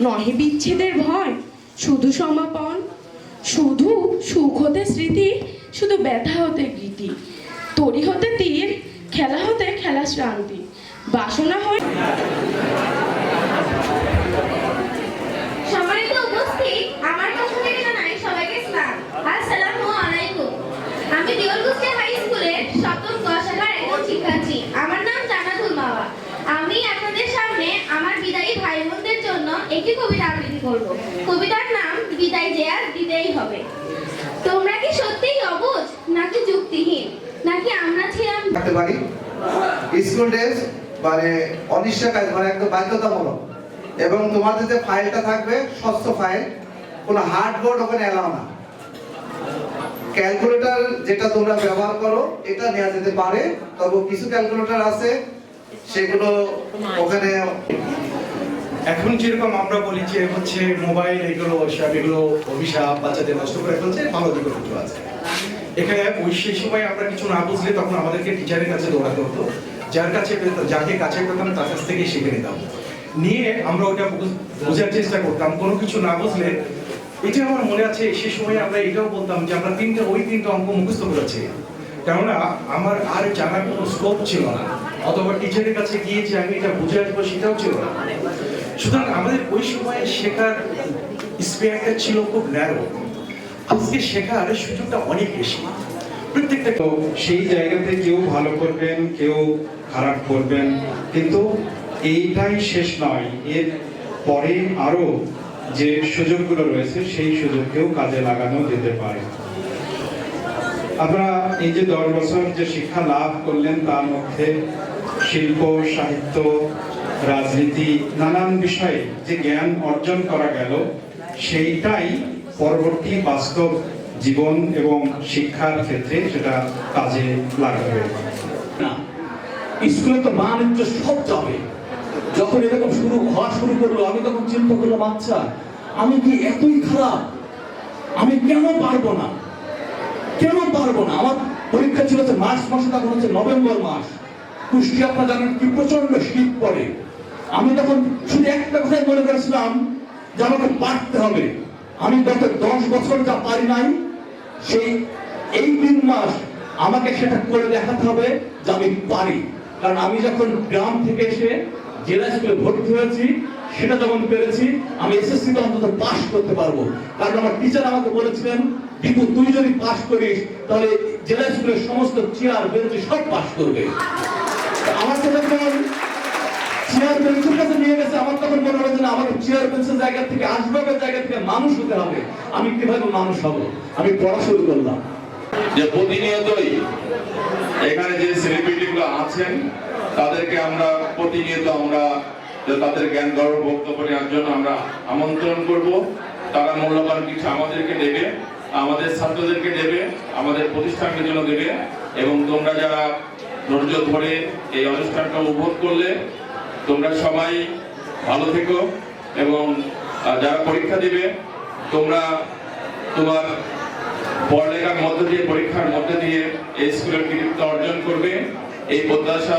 নহে বিচ্ছেদের ভয়, শুধু সমাপন, শুধু সুখ হতে স্মৃতি, শুধু ব্যথা হতে গীতি। তরি হতে তীর, খেলা হতে খেলা শ্রান্তি, বাসনা হয় আমার সবাইকে আমি হাই স্কুলের সপ্তম ক শাখার একজন শিক্ষার্থী আমার নাম জান্নাতুল মাওয়া আমি আপনাদের সামনে আমার বিদায়ী ভাই বোনদের জন্য একটি কবিতা আবৃত্তি করব কবিতার নাম বিদায় যে আর দিতেই হবে। তোমরা কি সত্যিই অবুঝ? নাকি যুক্তিহীন? নাকি আমরা ছিলাম থাকতে পারি। স্কুল ড্রেস মানে অনিশ্চয় কাজ মানে একদম বাধ্যতামূলক। এবং তোমাদের যে ফাইলটা থাকবে, স্বচ্ছ ফাইল, কোনো হার্ড বোর্ড ওখানে এলাও না। ক্যালকুলেটর যেটা তোমরা ব্যবহার করো, এটা নেওয়া যেতে পারে। তবে কিছু ক্যালকুলেটর আছে, সেগুলো ওখানে এখন যেরকম আমরা বলি যে হচ্ছে মোবাইল, এগুলো সব এগুলো অভিশাপ, বাচ্চাদের নষ্ট করে ফেলছে ভালো দিকে কিছু আছে। এখানে ওই সেই সময় আমরা কিছু না বুঝলে তখন আমাদেরকে টিচারের কাছে দৌড়াতে হতো। যার কাছে যাকে কাছে পেতাম, তার কাছ থেকে শিখে নিতাম। নিয়ে আমরা ওটা বোঝার চেষ্টা করতাম। কোনো কিছু না বুঝলে এটা আমার মনে আছে সে সময় আমরা এটাও বলতাম যে আমরা তিনটে ওই তিনটে অঙ্ক মুখস্থ করেছি। কেননা আমার আর জানার কোনো স্কোপ ছিল না। অথবা টিচারের কাছে গিয়ে যে আমি এটা বুঝে আসব, সেটাও ছিল না। সুতরাং আমাদের ওই সময় শেখার স্পেয়ারটা ছিল খুব ন্যারো আজকে শেখার সুযোগটা অনেক বেশি। প্রত্যেকটা সেই জায়গাতে কেউ ভালো করবেন, কেউ খারাপ করবেন, কিন্তু এইটাই শেষ নয়। এর পরে আরও যে সুযোগগুলো রয়েছে, সেই সুযোগকেও কাজে লাগানো যেতে পারে। আপনারা এই যে দশ বছর যে শিক্ষা লাভ করলেন, তার মধ্যে শিল্প, সাহিত্য রাজনীতি, নানান বিষয়ে যে জ্ঞান অর্জন করা গেল, সেইটাই পরবর্তী বাস্তব জীবন এবং শিক্ষার ক্ষেত্রে সেটা কাজে লাগবে। না, স্কুলে তো বাণিজ্য সব যাবে। যখন এরকম শুরু হওয়া শুরু করল, আমি তখন চিন্তা করলাম আচ্ছা আমি কি এতই খারাপ? আমি কেন পারব না? কেন পারব না? আমার পরীক্ষা ছিল মার্চ মাসে, তখন হচ্ছে নভেম্বর মাস। কুষ্টি আপনারা জানেন কি প্রচণ্ড শীত পড়ে। আমি তখন শুধু একটা কথাই মনে করেছিলাম যে আমাকে পারতে হবে। আমি গত দশ বছর যা পারি নাই, সেই এই তিন মাস আমাকে সেটা করে দেখাতে হবে যে আমি পারি। কারণ আমি যখন গ্রাম থেকে এসে জেলা স্কুলে ভর্তি হয়েছি, সেটা যখন পেরেছি, আমি এসএসসি তে অন্তত পাশ করতে পারব। কারণ আমার টিচার আমাকে বলেছিলেন দীপু তুই যদি পাশ করিস, তাহলে জেলা স্কুলের সমস্ত চেয়ার বেঞ্চি সব পাশ করবে। আমার সাথে চেয়ার বেঞ্চের চেয়ার বেঞ্চের জায়গা থেকে আসবাবের জায়গা তাদেরকে আমরা প্রতিনিয়ত আমরা তাদের জ্ঞান গর্ব বক্তব্য নেওয়ার জন্য আমরা আমন্ত্রণ করব। তারা মূল্যবান কিছু আমাদেরকে দেবে, আমাদের ছাত্রদেরকে দেবে, আমাদের প্রতিষ্ঠানকে জন্য দেবে। এবং তোমরা যারা ধৈর্য ধরে এই অনুষ্ঠানটা উপভোগ করলে তোমরা সবাই ভালো থেকো এবং যারা পরীক্ষা দিবে, তোমরা তোমার পড়ালেখার মধ্য দিয়ে, পরীক্ষার মধ্যে দিয়ে এই স্কুলের কৃতিত্ব অর্জন করবে। এই প্রত্যাশা